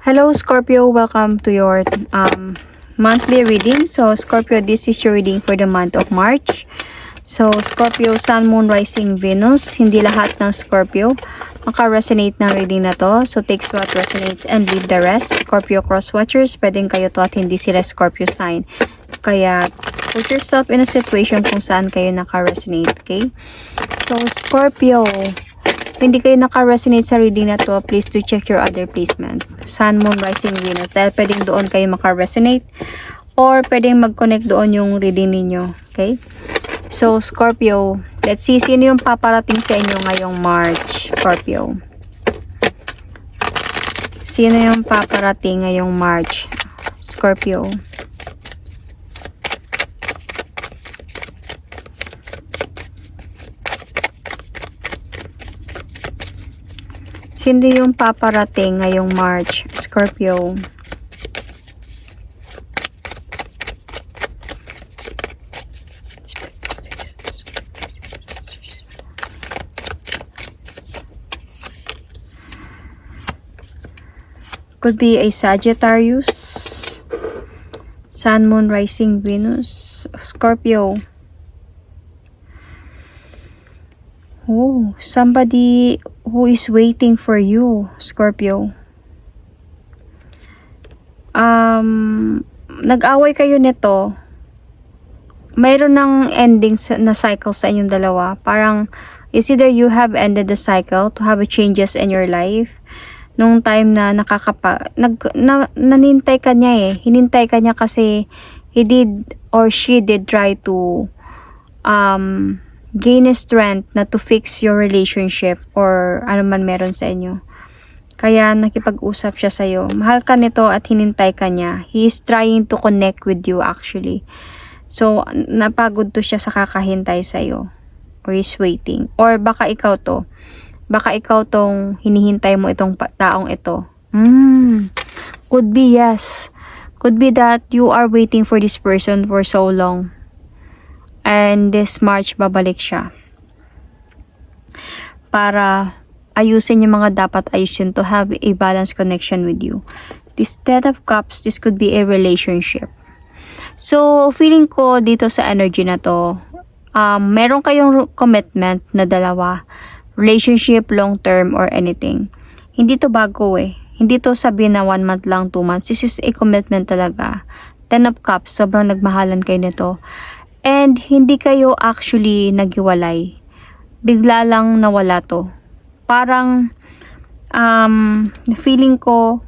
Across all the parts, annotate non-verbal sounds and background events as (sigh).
Hello Scorpio, welcome to your um, monthly reading. So Scorpio, this is your reading for the month of March. So Scorpio, Sun, Moon, Rising, Venus. Hindi lahat ng Scorpio maka-resonate ng reading na to. So takes what resonates and leave the rest. Scorpio cross watchers, pwedeng kayo to at hindi sila Scorpio sign. Kaya put yourself in a situation kung saan kayo naka-resonate, okay? So Scorpio, hindi kayo naka-resonate sa reading na to, please to check your other placement. Sun, Moon, Rising, Venus. Dahil pwedeng doon kayo maka-resonate or pwedeng mag-connect doon yung reading ninyo. Okay? So, Scorpio, let's see sino yung paparating sa inyo ngayong March, Scorpio. Sino yung paparating ngayong March, Scorpio? Sino yung paparating ngayong March, Scorpio? Could be a Sagittarius, Sun, Moon, Rising, Venus, Scorpio. Oh, somebody who is waiting for you, Scorpio. Um, nag-away kayo nito. Mayroon ng ending na cycle sa inyong dalawa. Parang, is either you have ended the cycle to have changes in your life nung time na nakakapa nag na, nanintay ka niya eh hinintay ka niya kasi he did or she did try to um gain strength na to fix your relationship or ano man meron sa inyo. Kaya nakipag-usap siya sa'yo. Mahal ka nito at hinintay ka niya. He is trying to connect with you actually. So, napagod to siya sa kakahintay sa'yo. Or is waiting. Or baka ikaw to. Baka ikaw tong hinihintay mo itong taong ito. Hmm. Could be yes. Could be that you are waiting for this person for so long and this March babalik siya para ayusin yung mga dapat ayusin to have a balanced connection with you. This Ten of Cups, this could be a relationship. So, feeling ko dito sa energy na to, um, meron kayong commitment na dalawa, relationship, long term, or anything. Hindi to bago eh. Hindi to sabihin na one month lang, two months. This is a commitment talaga. Ten of Cups, sobrang nagmahalan kayo nito. And hindi kayo actually naghiwalay. Bigla lang nawala to. Parang um, feeling ko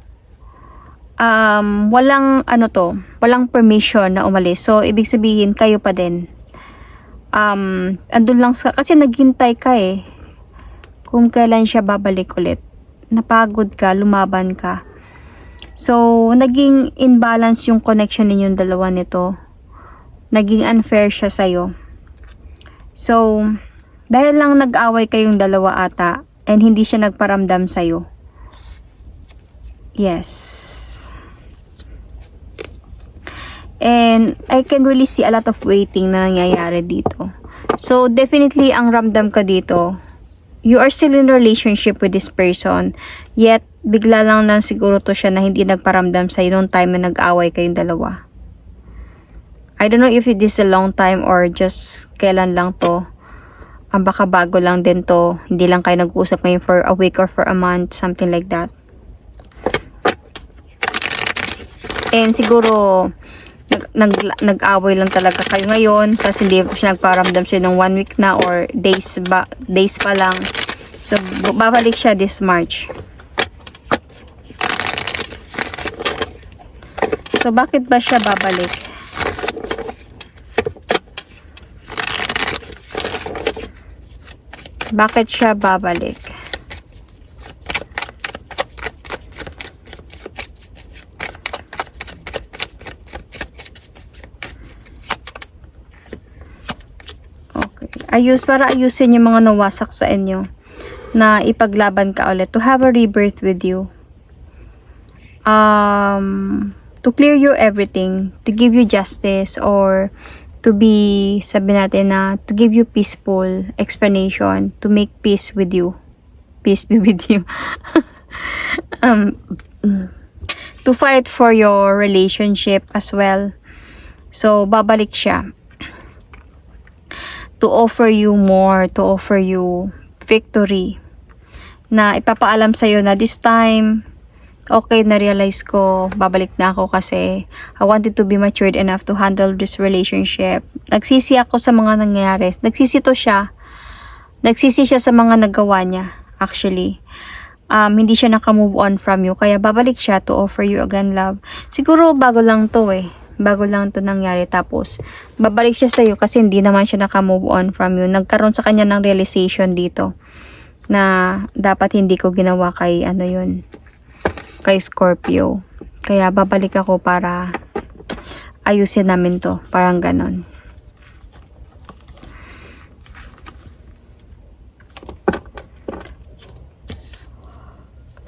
um, walang ano to, walang permission na umalis. So, ibig sabihin, kayo pa din. Um, andun lang sa, kasi naghintay ka eh. Kung kailan siya babalik ulit. Napagod ka, lumaban ka. So, naging imbalance yung connection ninyong dalawa nito naging unfair siya sa'yo. So, dahil lang nag-away kayong dalawa ata, and hindi siya nagparamdam sa'yo. Yes. And I can really see a lot of waiting na nangyayari dito. So, definitely, ang ramdam ka dito, you are still in relationship with this person, yet, bigla lang lang siguro to siya na hindi nagparamdam sa'yo nung time na nag-away kayong dalawa. I don't know if it is a long time or just kailan lang to. Ang baka bago lang din to. Hindi lang kayo nag-uusap ngayon for a week or for a month. Something like that. And siguro, nag, nag, nag-away lang talaga kayo ngayon. Kasi hindi siya nagparamdam siya ng one week na or days, ba, days pa lang. So, babalik siya this March. So, bakit ba siya babalik? Bakit siya babalik? Okay. Ayus, para ayusin yung mga nawasak sa inyo na ipaglaban ka ulit to have a rebirth with you. Um, to clear you everything, to give you justice or to be, sabi natin na, to give you peaceful explanation, to make peace with you. Peace be with you. (laughs) um, to fight for your relationship as well. So, babalik siya to offer you more, to offer you victory. Na ipapaalam sa'yo na this time, okay, na-realize ko, babalik na ako kasi I wanted to be matured enough to handle this relationship. Nagsisi ako sa mga nangyayari. Nagsisi to siya. Nagsisi siya sa mga nagawa niya, actually. Um, hindi siya nakamove on from you. Kaya babalik siya to offer you again love. Siguro bago lang to eh. Bago lang to nangyari. Tapos, babalik siya sa'yo kasi hindi naman siya nakamove on from you. Nagkaroon sa kanya ng realization dito na dapat hindi ko ginawa kay ano yun, kay Scorpio. Kaya babalik ako para ayusin namin to. Parang ganon.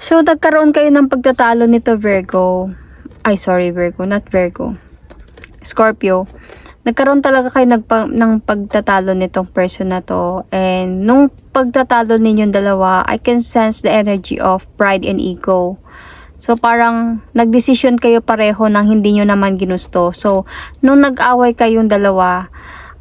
So, nagkaroon kayo ng pagtatalo nito, Virgo. Ay, sorry, Virgo. Not Virgo. Scorpio. Nagkaroon talaga kayo nagpa, ng pagtatalo nitong person na to. And nung pagtatalo ninyong dalawa, I can sense the energy of pride and ego. So, parang nagdesisyon kayo pareho nang hindi nyo naman ginusto. So, nung nag-away kayong dalawa,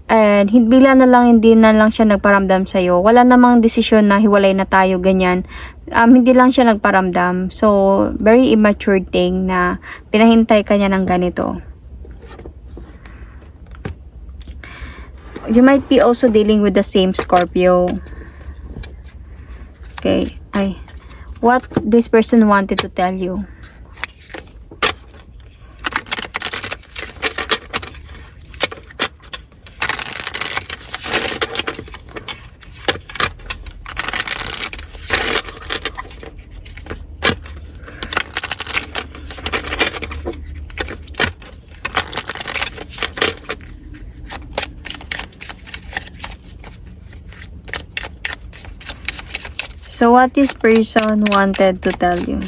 and bigla na lang hindi na lang siya nagparamdam sa'yo. Wala namang desisyon na hiwalay na tayo, ganyan. Um, hindi lang siya nagparamdam. So, very immature thing na pinahintay ka niya ng ganito. You might be also dealing with the same Scorpio. Okay. Ay. What this person wanted to tell you. What this person wanted to tell you?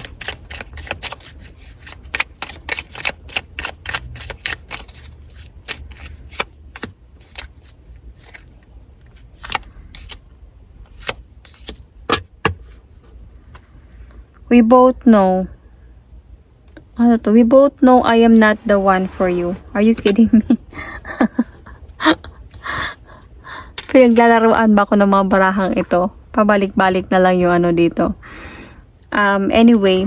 We both know. Ano to? We both know I am not the one for you. Are you kidding me? (laughs) Pinaglalaroan ba ako ng mga barahang ito? Pabalik-balik na lang yung ano dito. Um, anyway.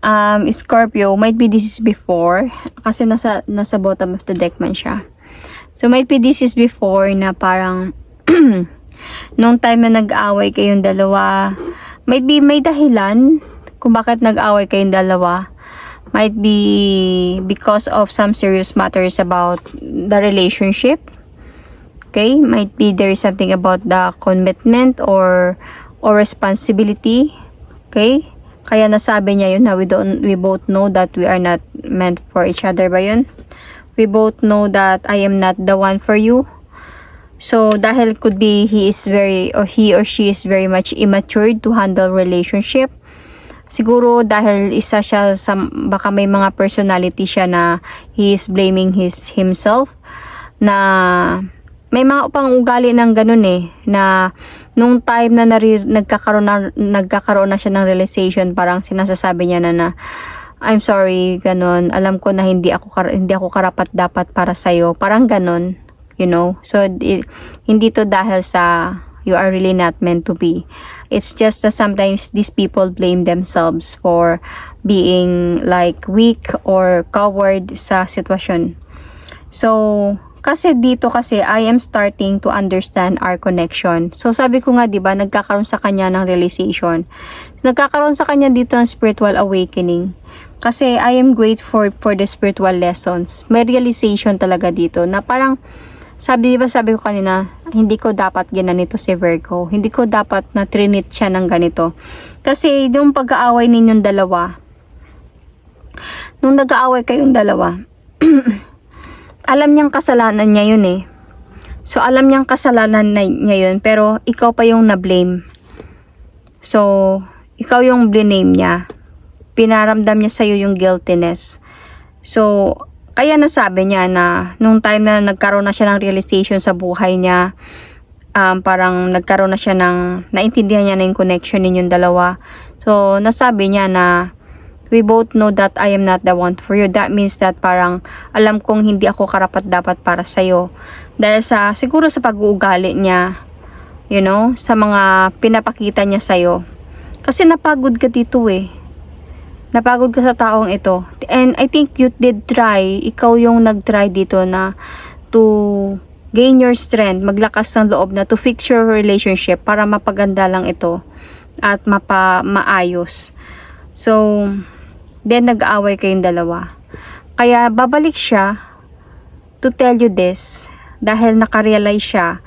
Um, Scorpio, might be this is before. Kasi nasa, nasa bottom of the deck man siya. So, might be this is before na parang (clears throat) nung time na nag-away kayong dalawa, might be may dahilan kung bakit nag-away kayong dalawa. Might be because of some serious matters about the relationship. Okay? Might be there is something about the commitment or or responsibility. Okay? Kaya nasabi niya yun na we don't we both know that we are not meant for each other ba yun? We both know that I am not the one for you. So, dahil could be he is very, or he or she is very much immature to handle relationship. Siguro dahil isa siya sa, baka may mga personality siya na he is blaming his himself na may mga upang ugali ng ganun eh na nung time na nari, nagkakaroon na nagkakaroon na siya ng realization parang sinasasabi niya na na I'm sorry ganun. Alam ko na hindi ako hindi ako karapat dapat para sa parang ganun you know? So it, hindi to dahil sa you are really not meant to be. It's just that sometimes these people blame themselves for being like weak or coward sa sitwasyon. So kasi dito kasi I am starting to understand our connection. So sabi ko nga 'di ba nagkakaroon sa kanya ng realization. Nagkakaroon sa kanya dito ng spiritual awakening. Kasi I am grateful for the spiritual lessons. May realization talaga dito na parang sabi di ba sabi ko kanina, hindi ko dapat ginanito si Virgo. Hindi ko dapat na trinit siya ng ganito. Kasi yung pag-aaway ninyong dalawa, nung nag-aaway kayong dalawa, (clears throat) alam niyang kasalanan niya yun eh. So, alam niyang kasalanan na niya yun, pero ikaw pa yung na-blame. So, ikaw yung blame niya. Pinaramdam niya sa'yo yung guiltiness. So, kaya nasabi niya na nung time na nagkaroon na siya ng realization sa buhay niya, um, parang nagkaroon na siya ng, naintindihan niya na yung connection ninyong dalawa. So, nasabi niya na, we both know that I am not the one for you. That means that parang alam kong hindi ako karapat dapat para sa'yo. Dahil sa, siguro sa pag-uugali niya, you know, sa mga pinapakita niya sa'yo. Kasi napagod ka dito eh. Napagod ka sa taong ito. And I think you did try, ikaw yung nag-try dito na to gain your strength, maglakas ng loob na to fix your relationship para mapaganda lang ito at mapa maayos. So, then nag-aaway kayong dalawa. Kaya babalik siya to tell you this dahil nakarealize siya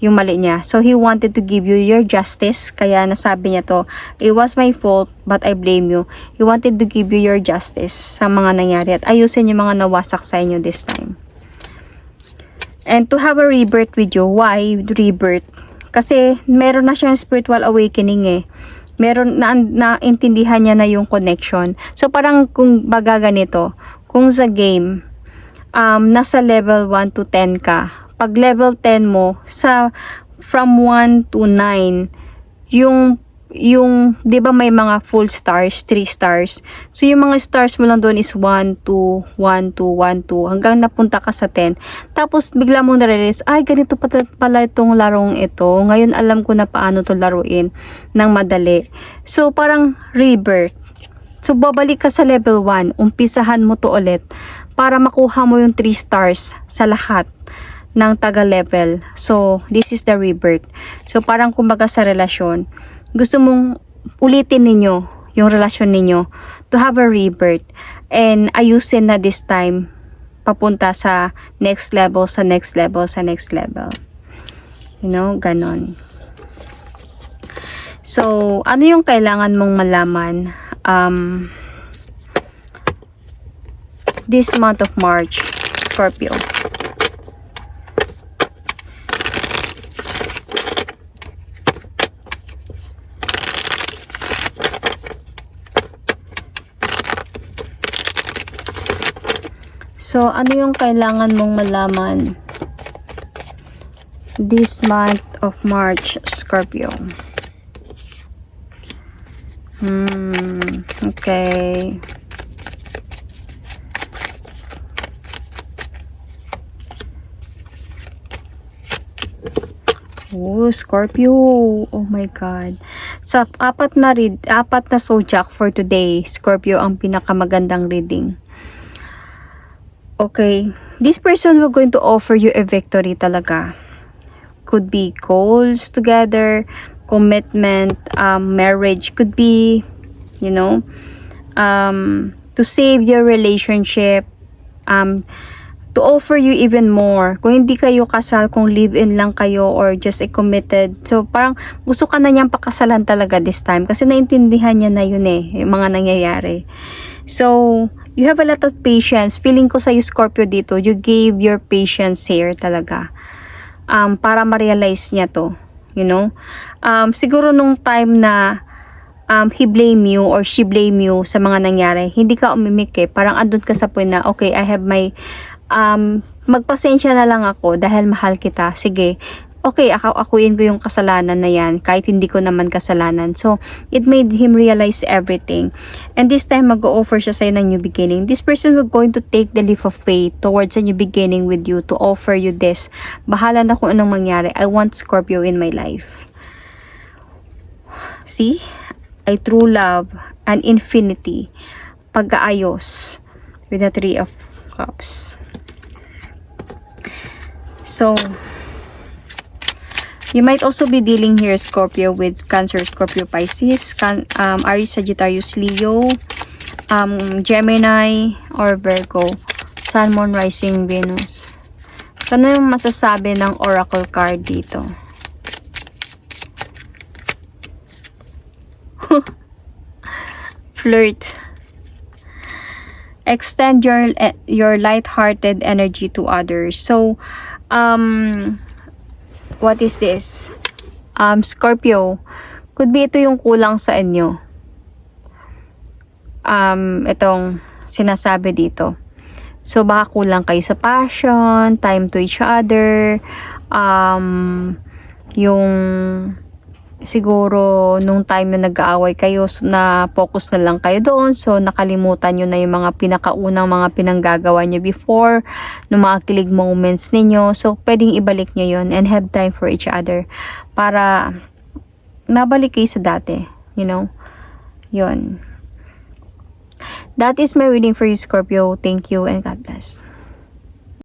yung mali niya. So, he wanted to give you your justice. Kaya nasabi niya to, it was my fault, but I blame you. He wanted to give you your justice sa mga nangyari at ayusin yung mga nawasak sa inyo this time. And to have a rebirth with you, why rebirth? Kasi meron na siyang spiritual awakening eh. Meron na naintindihan niya na yung connection. So parang kung baga ganito, kung sa game, um, nasa level 1 to 10 ka, pag level 10 mo, sa from 1 to 9, yung yung 'di ba may mga full stars, 3 stars. So yung mga stars mo lang doon is 1 2 1 2 1 2 hanggang napunta ka sa 10. Tapos bigla mong na-realize, ay ganito pa pala itong larong ito. Ngayon alam ko na paano to laruin ng madali. So parang rebirth. So babalik ka sa level 1, umpisahan mo to ulit para makuha mo yung 3 stars sa lahat ng taga level. So, this is the rebirth. So, parang kumbaga sa relasyon, gusto mong ulitin ninyo yung relasyon ninyo to have a rebirth and ayusin na this time papunta sa next level, sa next level, sa next level. You know, ganon. So, ano yung kailangan mong malaman um, this month of March, Scorpio? So, ano yung kailangan mong malaman this month of March, Scorpio? Hmm, okay. Oh, Scorpio. Oh my God. Sa apat na read, apat na zodiac for today, Scorpio ang pinakamagandang reading. Okay, this person will going to offer you a victory talaga. Could be goals together, commitment, um, marriage, could be, you know, um, to save your relationship, um, to offer you even more. Kung hindi kayo kasal, kung live-in lang kayo or just a committed. So, parang gusto ka na niyang pakasalan talaga this time kasi naintindihan niya na yun eh, yung mga nangyayari. So, you have a lot of patience. Feeling ko sa Scorpio dito, you gave your patience here talaga. Um, para ma-realize niya to. You know? Um, siguro nung time na um, he blame you or she blame you sa mga nangyari, hindi ka umimik eh. Parang andun ka sa point na, okay, I have my um, magpasensya na lang ako dahil mahal kita. Sige, okay, ako akuin ko yung kasalanan na yan kahit hindi ko naman kasalanan. So, it made him realize everything. And this time, mag-offer siya sa'yo ng new beginning. This person will going to take the leap of faith towards a new beginning with you to offer you this. Bahala na kung anong mangyari. I want Scorpio in my life. See? I true love and infinity. Pag-aayos with the Three of Cups. So, you might also be dealing here, Scorpio, with Cancer, Scorpio, Pisces, can, um, Aries, Sagittarius, Leo, um, Gemini, or Virgo, Sun, Moon, Rising, Venus. So, ano yung masasabi ng Oracle card dito? (laughs) Flirt. Extend your your light-hearted energy to others. So, um, what is this? Um, Scorpio, could be ito yung kulang sa inyo. Um, itong sinasabi dito. So, baka kulang kayo sa passion, time to each other, um, yung siguro nung time na nag-aaway kayo na focus na lang kayo doon. So nakalimutan nyo na yung mga pinakaunang mga pinanggagawa nyo before ng mga kilig moments ninyo. So pwedeng ibalik nyo yun and have time for each other para nabalik kayo sa dati you know? Yun. That is my reading for you Scorpio. Thank you and God bless